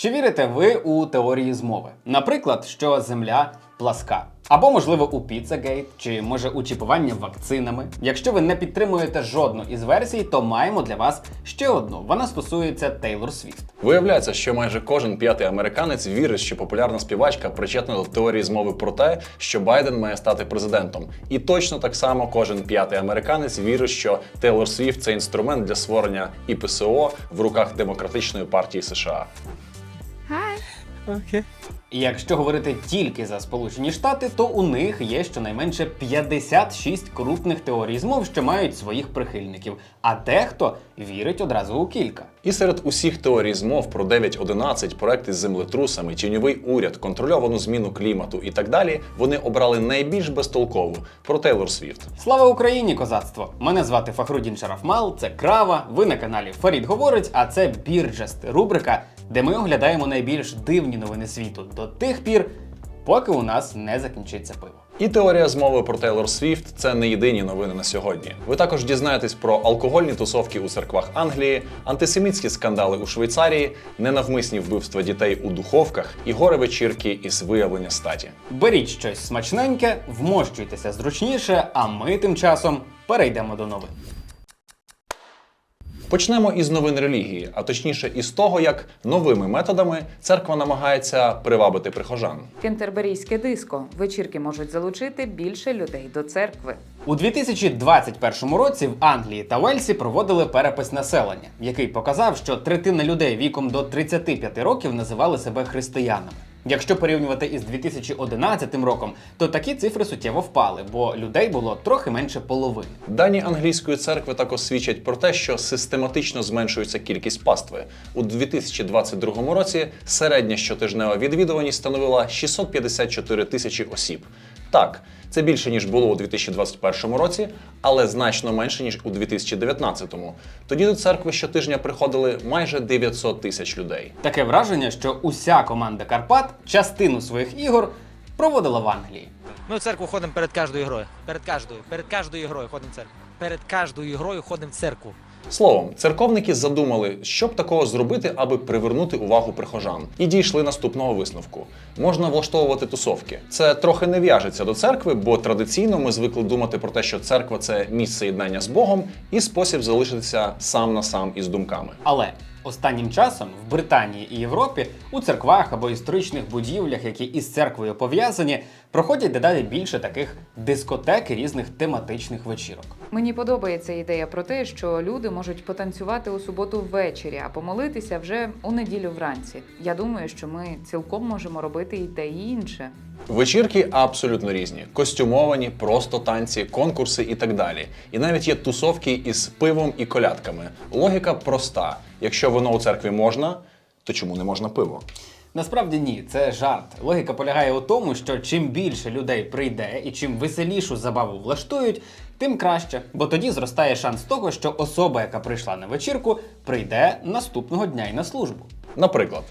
Чи вірите ви у теорії змови? Наприклад, що Земля пласка. Або, можливо, у Піцагейт, чи може у чіпування вакцинами. Якщо ви не підтримуєте жодну із версій, то маємо для вас ще одну. Вона стосується Тейлор Свіфт. Виявляється, що майже кожен п'ятий американець вірить, що популярна співачка причетна до теорії змови про те, що Байден має стати президентом. І точно так само кожен п'ятий американець вірить, що Тейлор Свіфт це інструмент для створення ІПСО в руках демократичної партії США. І якщо говорити тільки за Сполучені Штати, то у них є щонайменше 56 крупних теорій змов, що мають своїх прихильників, а дехто вірить одразу у кілька. І серед усіх теорій змов про 9.11, проекти з землетрусами, тіньовий уряд, контрольовану зміну клімату і так далі, вони обрали найбільш безтолкову про Тейлор Свіфт. Слава Україні, козацтво! Мене звати Фахрудін Шарафмал, це Крава. Ви на каналі Фарід говорить, а це Бірджест, рубрика, де ми оглядаємо найбільш дивні новини світу до тих пір, поки у нас не закінчиться пиво. І теорія змови про Тейлор Свіфт це не єдині новини на сьогодні. Ви також дізнаєтесь про алкогольні тусовки у церквах Англії, антисемітські скандали у Швейцарії, ненавмисні вбивства дітей у духовках і горе вечірки із виявлення статі. Беріть щось смачненьке, вмощуйтеся зручніше, а ми тим часом перейдемо до новин. Почнемо із новин релігії, а точніше із того, як новими методами церква намагається привабити прихожан. Кентерберійське диско. Вечірки можуть залучити більше людей до церкви. У 2021 році в Англії та Уельсі проводили перепис населення, який показав, що третина людей віком до 35 років називали себе християнами. Якщо порівнювати із 2011 роком, то такі цифри суттєво впали, бо людей було трохи менше половини. Дані англійської церкви також свідчать про те, що систематично зменшується кількість пастви. У 2022 році середня щотижнева відвідуваність становила 654 тисячі осіб. Так, це більше ніж було у 2021 році, але значно менше ніж у 2019. Тоді до церкви щотижня приходили майже 900 тисяч людей. Таке враження, що уся команда Карпат частину своїх ігор проводила в Англії. Ми в церкву ходимо перед кожною грою. Перед кожною, перед кожною грою ходимо в церкву. Перед кожною грою ходимо в церкву. Словом, церковники задумали, що б такого зробити, аби привернути увагу прихожан, і дійшли наступного висновку: можна влаштовувати тусовки. Це трохи не в'яжеться до церкви, бо традиційно ми звикли думати про те, що церква це місце єднання з Богом і спосіб залишитися сам на сам із думками. Але останнім часом в Британії і Європі у церквах або історичних будівлях, які із церквою пов'язані, проходять дедалі більше таких дискотек і різних тематичних вечірок. Мені подобається ідея про те, що люди можуть потанцювати у суботу ввечері, а помолитися вже у неділю вранці. Я думаю, що ми цілком можемо робити і те, інше. Вечірки абсолютно різні: костюмовані, просто танці, конкурси і так далі. І навіть є тусовки із пивом і колядками. Логіка проста: якщо воно у церкві можна, то чому не можна пиво? Насправді ні, це жарт. Логіка полягає у тому, що чим більше людей прийде і чим веселішу забаву влаштують, тим краще. Бо тоді зростає шанс того, що особа, яка прийшла на вечірку, прийде наступного дня й на службу. Наприклад,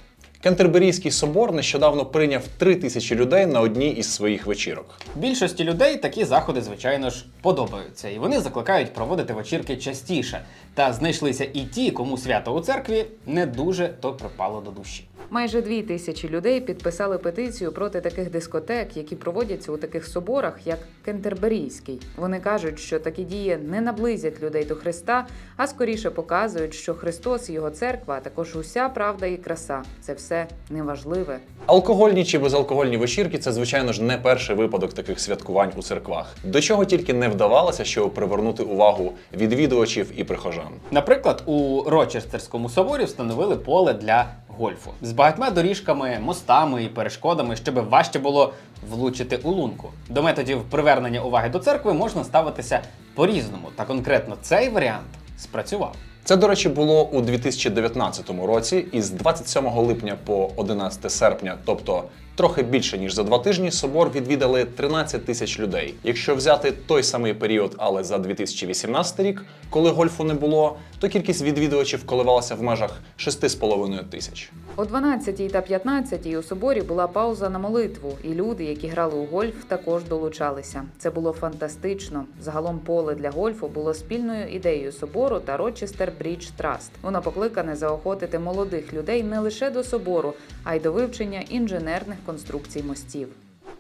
Кентерберійський собор нещодавно прийняв три тисячі людей на одній із своїх вечірок. Більшості людей такі заходи, звичайно ж, подобаються, і вони закликають проводити вечірки частіше. Та знайшлися і ті, кому свято у церкві не дуже то припало до душі. Майже дві тисячі людей підписали петицію проти таких дискотек, які проводяться у таких соборах, як Кентерберійський. Вони кажуть, що такі дії не наблизять людей до Христа, а скоріше показують, що Христос і його церква, а також уся правда і краса це все неважливе. Алкогольні чи безалкогольні вечірки це, звичайно ж, не перший випадок таких святкувань у церквах. До чого тільки не вдавалося, щоб привернути увагу відвідувачів і прихожан. Наприклад, у Рочестерському соборі встановили поле для гольфу з багатьма доріжками, мостами і перешкодами, щоб важче було влучити у лунку. До методів привернення уваги до церкви можна ставитися по-різному, та конкретно цей варіант спрацював. Це, до речі, було у 2019 році, і з 27 липня по 11 серпня, тобто Трохи більше ніж за два тижні собор відвідали 13 тисяч людей. Якщо взяти той самий період, але за 2018 рік, коли гольфу не було, то кількість відвідувачів коливалася в межах 6,5 тисяч. О 12 та 15 у соборі була пауза на молитву, і люди, які грали у гольф, також долучалися. Це було фантастично. Загалом поле для гольфу було спільною ідеєю собору та Рочестер Брідж Траст. Воно покликане заохотити молодих людей не лише до собору, а й до вивчення інженерних конструкцій мостів.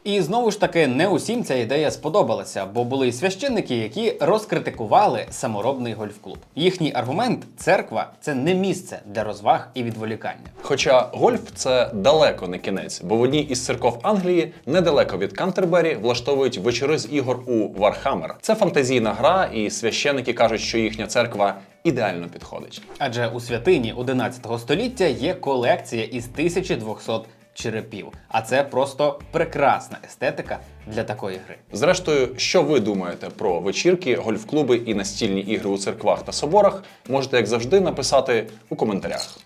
І знову ж таки, не усім ця ідея сподобалася, бо були й священники, які розкритикували саморобний гольф-клуб. Їхній аргумент церква це не місце для розваг і відволікання. Хоча гольф це далеко не кінець, бо в одній із церков Англії, недалеко від Кантербері, влаштовують вечори з ігор у Вархаммер. Це фантазійна гра, і священики кажуть, що їхня церква ідеально підходить. Адже у святині 11 століття є колекція із 1200 черепів. А це просто прекрасна естетика для такої гри. Зрештою, що ви думаєте про вечірки, гольф-клуби і настільні ігри у церквах та соборах, можете, як завжди, написати у коментарях.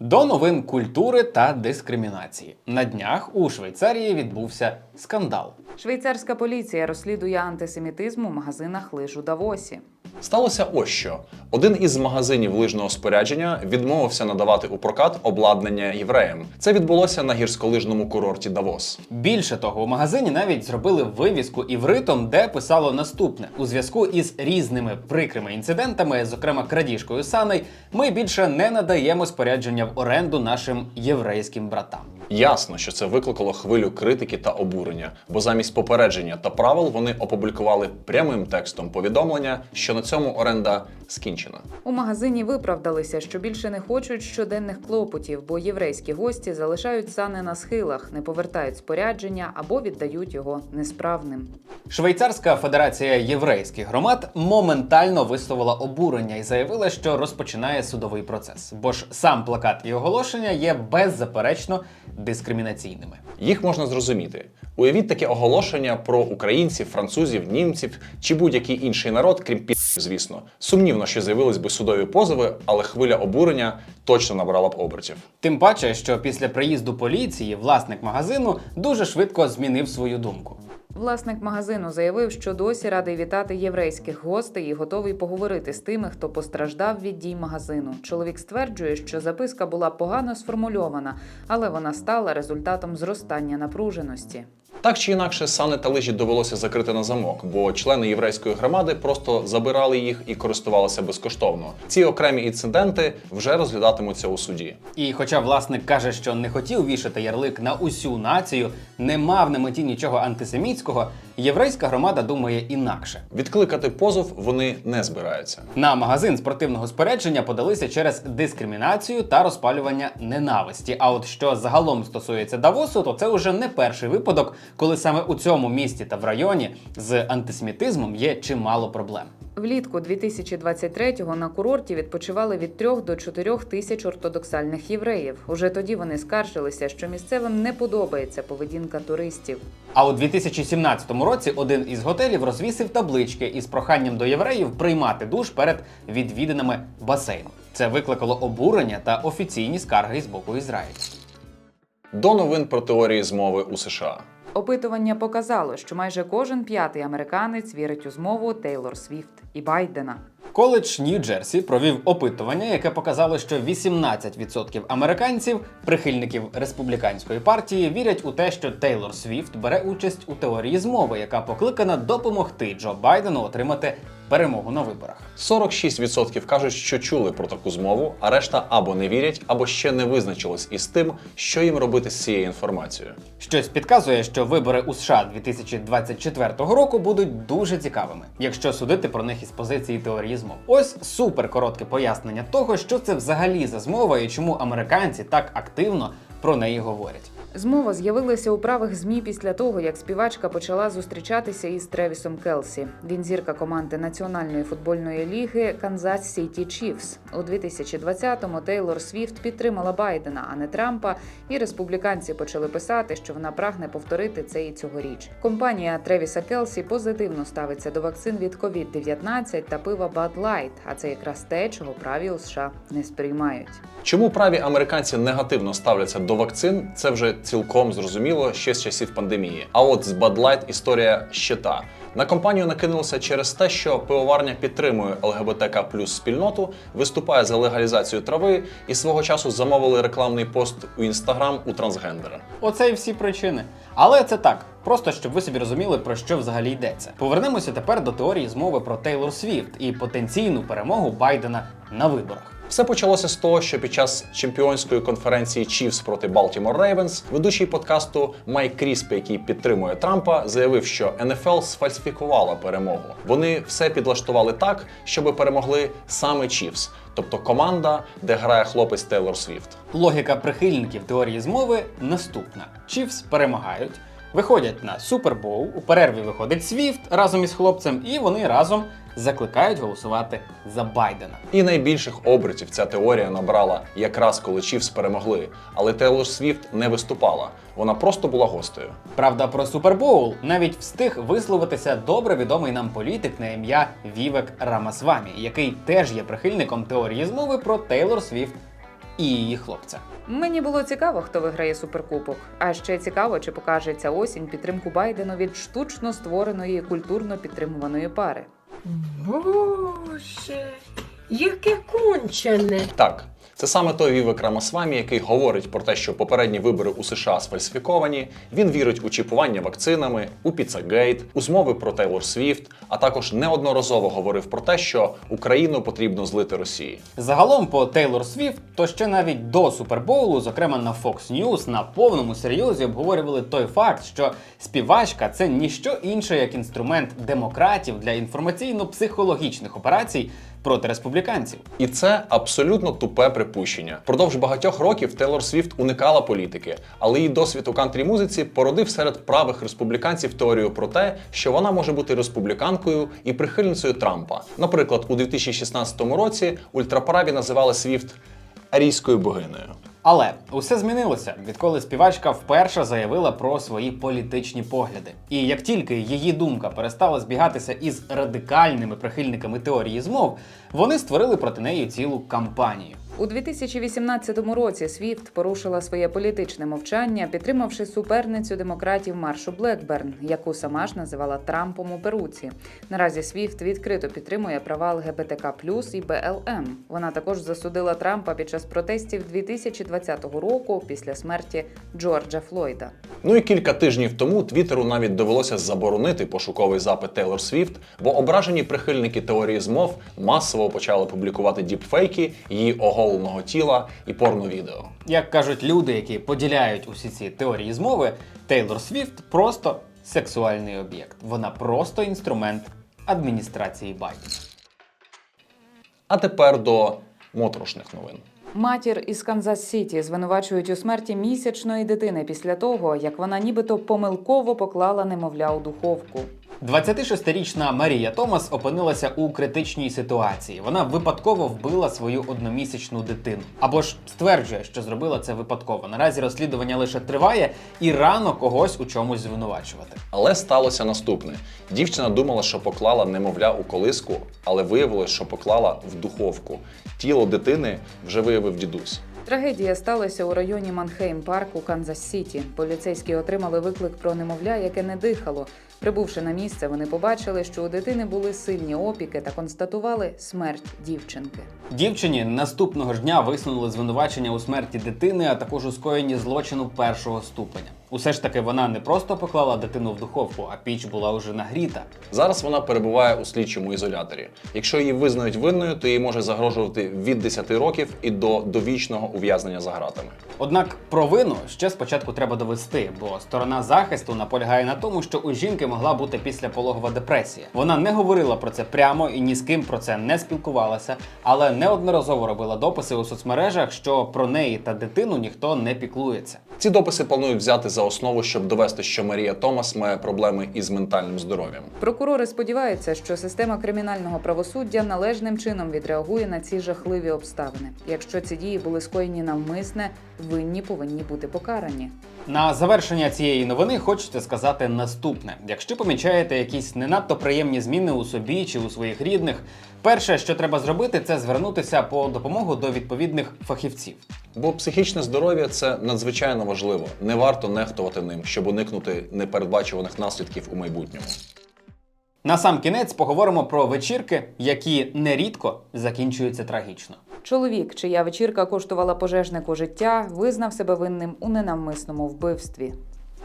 До новин культури та дискримінації. На днях у Швейцарії відбувся скандал. Швейцарська поліція розслідує антисемітизм у магазинах лиж у Давосі. Сталося ось що: один із магазинів лижного спорядження відмовився надавати у прокат обладнання євреям. Це відбулося на гірськолижному курорті Давос. Більше того, у магазині навіть зробили вивіску івритом, де писало наступне: у зв'язку із різними прикрими інцидентами, зокрема крадіжкою саней, ми більше не надаємо спорядження в оренду нашим єврейським братам. Ясно, що це викликало хвилю критики та обурення, бо замість попередження та правил вони опублікували прямим текстом повідомлення, що на цьому оренда скінчена. У магазині виправдалися, що більше не хочуть щоденних клопотів, бо єврейські гості залишають сани на схилах, не повертають спорядження або віддають його несправним. Швейцарська федерація єврейських громад моментально висловила обурення і заявила, що розпочинає судовий процес, бо ж сам плакат і оголошення є беззаперечно дискримінаційними. Їх можна зрозуміти. Уявіть таке оголошення про українців, французів, німців чи будь-який інший народ, крім пі, звісно. Сумнівно, що з'явились би судові позови, але хвиля обурення точно набрала б обертів. Тим паче, що після приїзду поліції власник магазину дуже швидко змінив свою думку. Власник магазину заявив, що досі радий вітати єврейських гостей і готовий поговорити з тими, хто постраждав від дій магазину. Чоловік стверджує, що записка була погано сформульована, але вона стала результатом зростання напруженості. Так чи інакше, сани та лижі довелося закрити на замок, бо члени єврейської громади просто забирали їх і користувалися безкоштовно. Ці окремі інциденти вже розглядатимуться у суді. І хоча власник каже, що не хотів вішати ярлик на усю націю, не мав на меті нічого антисемітського, єврейська громада думає інакше. Відкликати позов вони не збираються. На магазин спортивного спорядження подалися через дискримінацію та розпалювання ненависті. А от що загалом стосується Давосу, то це вже не перший випадок, коли саме у цьому місті та в районі з антисемітизмом є чимало проблем. Влітку 2023-го на курорті відпочивали від 3 до 4 тисяч ортодоксальних євреїв. Уже тоді вони скаржилися, що місцевим не подобається поведінка туристів. А у 2017 році один із готелів розвісив таблички із проханням до євреїв приймати душ перед відвідинами басейну. Це викликало обурення та офіційні скарги з боку Ізраїлю. До новин про теорії змови у США. Опитування показало, що майже кожен п'ятий американець вірить у змову Тейлор Свіфт і Байдена. Коледж Нью-Джерсі провів опитування, яке показало, що 18% американців, прихильників республіканської партії, вірять у те, що Тейлор Свіфт бере участь у теорії змови, яка покликана допомогти Джо Байдену отримати перемогу на виборах. 46% кажуть, що чули про таку змову, а решта або не вірять, або ще не визначились із тим, що їм робити з цією інформацією. Щось підказує, що вибори у США 2024 року будуть дуже цікавими, якщо судити про них із позиції теорії змов. Ось супер коротке пояснення того, що це взагалі за змова і чому американці так активно про неї говорять. Змова з'явилася у правих змі після того, як співачка почала зустрічатися із Тревісом Келсі. Він зірка команди Національної футбольної ліги Канзас Сіті Чіфс. У 2020-му Тейлор Свіфт підтримала Байдена, а не Трампа, і республіканці почали писати, що вона прагне повторити це і цьогоріч. Компанія Тревіса Келсі позитивно ставиться до вакцин від COVID-19 та пива Bud Light, а це якраз те, чого праві у США не сприймають. Чому праві американці негативно ставляться до вакцин, це вже цілком зрозуміло ще з часів пандемії. А от з Bud Light історія ще та. На компанію накинулося через те, що пивоварня підтримує ЛГБТК плюс спільноту, виступає за легалізацію трави і свого часу замовили рекламний пост у інстаграм у трансгендера. Оце і всі причини. Але це так, просто щоб ви собі розуміли, про що взагалі йдеться. Повернемося тепер до теорії змови про Тейлор Свіфт і потенційну перемогу Байдена на виборах. Все почалося з того, що під час чемпіонської конференції Chiefs проти Baltimore Ravens ведучий подкасту Майк Кріспі, який підтримує Трампа, заявив, що НФЛ сфальсифікувала перемогу. Вони все підлаштували так, щоб перемогли саме Chiefs, тобто команда, де грає хлопець Тейлор Свіфт. Логіка прихильників теорії змови наступна: Чіфс перемагають, виходять на Супербоул, у перерві виходить Свіфт разом із хлопцем, і вони разом закликають голосувати за Байдена. І найбільших обертів ця теорія набрала якраз коли Чіфс перемогли, але Тейлор Свіфт не виступала. Вона просто була гостею. Правда, про Супербоул навіть встиг висловитися добре відомий нам політик на ім'я Вівек Рамасвамі, який теж є прихильником теорії змови про Тейлор Свіфт і її хлопця. Мені було цікаво, хто виграє суперкубок. А ще цікаво, чи покаже ця осінь підтримку Байдену від штучно створеної культурно підтримуваної пари. Боже, яке кончене. Так, це саме той Вівек Рамасвамі, який говорить про те, що попередні вибори у США сфальсифіковані. Він вірить у чіпування вакцинами, у Піцагейт, у змови про Тейлор Свіфт, а також неодноразово говорив про те, що Україну потрібно злити Росії. Загалом по Тейлор Свіфт, то ще навіть до Супербоулу, зокрема на Fox News, на повному серйозі обговорювали той факт, що співачка це ніщо інше як інструмент демократів для інформаційно-психологічних операцій проти республіканців. І це абсолютно тупе припущення. Впродовж багатьох років Тейлор Свіфт уникала політики, але її досвід у кантрі музиці породив серед правих республіканців теорію про те, що вона може бути республіканкою і прихильницею Трампа. Наприклад, у 2016 році ультраправі називали Свіфт арійською богинею. Але усе змінилося, відколи співачка вперше заявила про свої політичні погляди. І як тільки її думка перестала збігатися із радикальними прихильниками теорії змов, вони створили проти неї цілу кампанію. У 2018 році Свіфт порушила своє політичне мовчання, підтримавши суперницю демократів Маршу Блекберн, яку сама ж називала Трампом у Перуці. Наразі Свіфт відкрито підтримує права ЛГБТК і БЛМ. Вона також засудила Трампа під час протестів 2020 року після смерті Джорджа Флойда. Ну і кілька тижнів тому Твіттеру навіть довелося заборонити пошуковий запит Тейлор Свіфт, бо ображені прихильники теорії змов масово почали публікувати діпфейки її оголеного тіла і порновідео. Як кажуть люди, які поділяють усі ці теорії змови, Тейлор Свіфт просто сексуальний об'єкт. Вона просто інструмент адміністрації Байдена. А тепер до моторошних новин. Матір із Канзас Сіті звинувачують у смерті місячної дитини після того, як вона нібито помилково поклала немовля у духовку. 26-річна Марія Томас опинилася у критичній ситуації. Вона випадково вбила свою одномісячну дитину. Або ж стверджує, що зробила це випадково. Наразі розслідування лише триває, і рано когось у чомусь звинувачувати. Але сталося наступне: дівчина думала, що поклала немовля у колиску, але виявилось, що поклала в духовку. Тіло дитини вже виявив дідусь. Трагедія сталася у районі Манхейм Парк у Канзас Сіті. Поліцейські отримали виклик про немовля, яке не дихало. Прибувши на місце, вони побачили, що у дитини були сильні опіки та констатували смерть дівчинки. Дівчині наступного ж дня висунули звинувачення у смерті дитини, а також у скоєнні злочину першого ступеня. Усе ж таки, вона не просто поклала дитину в духовку, а піч була вже нагріта. Зараз вона перебуває у слідчому ізоляторі. Якщо її визнають винною, то їй може загрожувати від 10 років і до довічного ув'язнення за ґратами. Однак провину ще спочатку треба довести, бо сторона захисту наполягає на тому, що у жінки могла бути післяпологова депресія. Вона не говорила про це прямо і ні з ким про це не спілкувалася, але неодноразово робила дописи у соцмережах, що про неї та дитину ніхто не піклується. Ці дописи планують взяти за основу, щоб довести, що Марія Томас має проблеми із ментальним здоров'ям. Прокурори сподіваються, що система кримінального правосуддя належним чином відреагує на ці жахливі обставини. Якщо ці дії були скоєні навмисне, винні повинні бути покарані. На завершення цієї новини хочеться сказати наступне: якщо помічаєте якісь не надто приємні зміни у собі чи у своїх рідних, перше, що треба зробити, це звернутися по допомогу до відповідних фахівців. Бо психічне здоров'я це надзвичайно важливо. Не варто нехтувати ним, щоб уникнути непередбачуваних наслідків у майбутньому. На сам кінець поговоримо про вечірки, які нерідко закінчуються трагічно. Чоловік, чия вечірка коштувала пожежнику життя, визнав себе винним у ненавмисному вбивстві.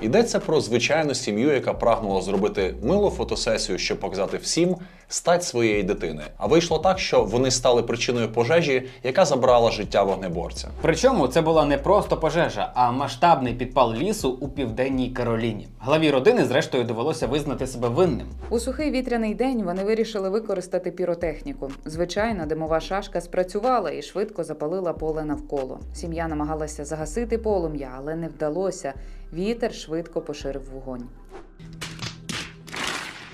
Йдеться про звичайну сім'ю, яка прагнула зробити милу фотосесію, щоб показати всім стать своєї дитини. А вийшло так, що вони стали причиною пожежі, яка забрала життя вогнеборця. Причому це була не просто пожежа, а масштабний підпал лісу у південній Кароліні. Главі родини, зрештою, довелося визнати себе винним. У сухий вітряний день вони вирішили використати піротехніку. Звичайно, димова шашка спрацювала і швидко запалила поле навколо. Сім'я намагалася загасити полум'я, але не вдалося. Вітер швидко поширив вогонь.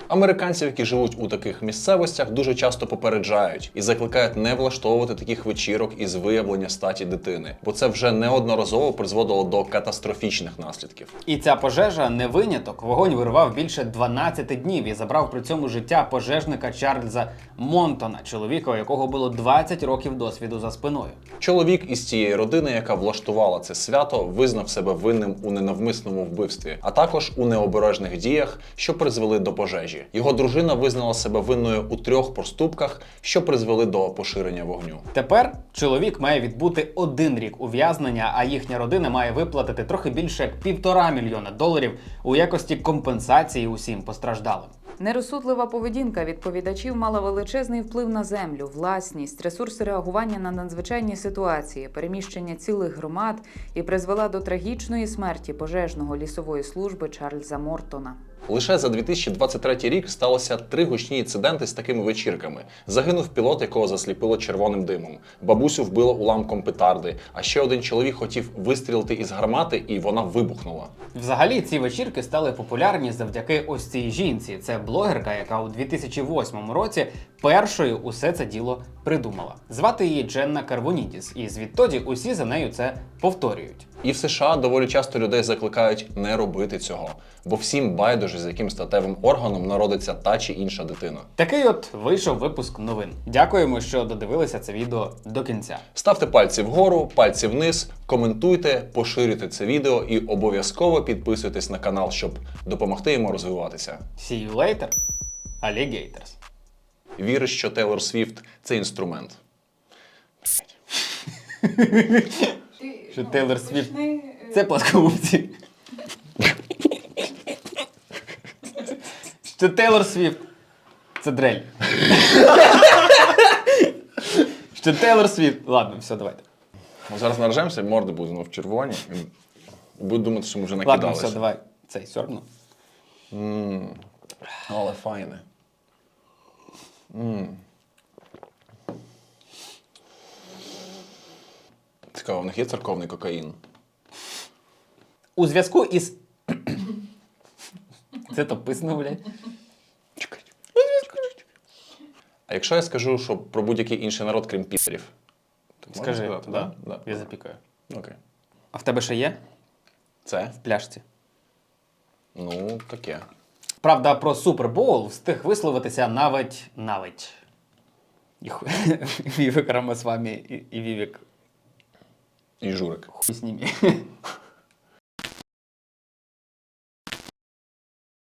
Американців, які живуть у таких місцевостях, дуже часто попереджають і закликають не влаштовувати таких вечірок із виявлення статі дитини, бо це вже неодноразово призводило до катастрофічних наслідків. І ця пожежа не виняток. Вогонь вирував більше 12 днів і забрав при цьому життя пожежника Чарльза Монтона, чоловіка, у якого було 20 років досвіду за спиною. Чоловік із цієї родини, яка влаштувала це свято, визнав себе винним у ненавмисному вбивстві, а також у необережних діях, що призвели до пожежі. Його дружина визнала себе винною у трьох проступках, що призвели до поширення вогню. Тепер чоловік має відбути один рік ув'язнення, а їхня родина має виплатити трохи більше як півтора мільйона доларів у якості компенсації усім постраждалим. Нерозсудлива поведінка відповідачів мала величезний вплив на землю, власність, ресурси реагування на надзвичайні ситуації, переміщення цілих громад і призвела до трагічної смерті пожежного лісової служби Чарльза Мортона. Лише за 2023 рік сталося три гучні інциденти з такими вечірками. Загинув пілот, якого засліпило червоним димом. Бабусю вбило уламком петарди. А ще один чоловік хотів вистрілити із гармати, і вона вибухнула. Взагалі, ці вечірки стали популярні завдяки ось цій жінці. Це блогерка, яка у 2008 році першою усе це діло придумала. Звати її Дженна Карвонідіс, і звідтоді усі за нею це повторюють. І в США доволі часто людей закликають не робити цього, бо всім байдуже, з яким статевим органом народиться та чи інша дитина. Такий от вийшов випуск новин. Дякуємо, що додивилися це відео до кінця. Ставте пальці вгору, пальці вниз, коментуйте, поширюйте це відео і обов'язково підписуйтесь на канал, щоб допомогти йому розвиватися. See you later, alligators. Віриш, що Тейлор Свіфт це інструмент. Що Тейлор Свіфт це пласкогубці. Що Тейлор Свіфт це дрель. Що Тейлор Свіфт. Ладно, все, давайте. Ми зараз наражаємося, морди будемо в червоні. Будуть думати, що ми вже Ладно, накидалися. все, давай. Цей сьорбну. Але файне. М. Цікаво, в них є церковний кокаїн. У зв'язку із. Це то писано, блядь. Чекай. А якщо я скажу, що про будь-який інший народ, крім пітерів? то Скажи, сказати, да? Да? Я запікаю. Окей. А в тебе ще є? Це? В пляшці. Ну, таке. Правда, про Супербоул встиг висловитися навіть навіть. Вівік Рамасвамі і, і Вівік І журик. хуй з ними.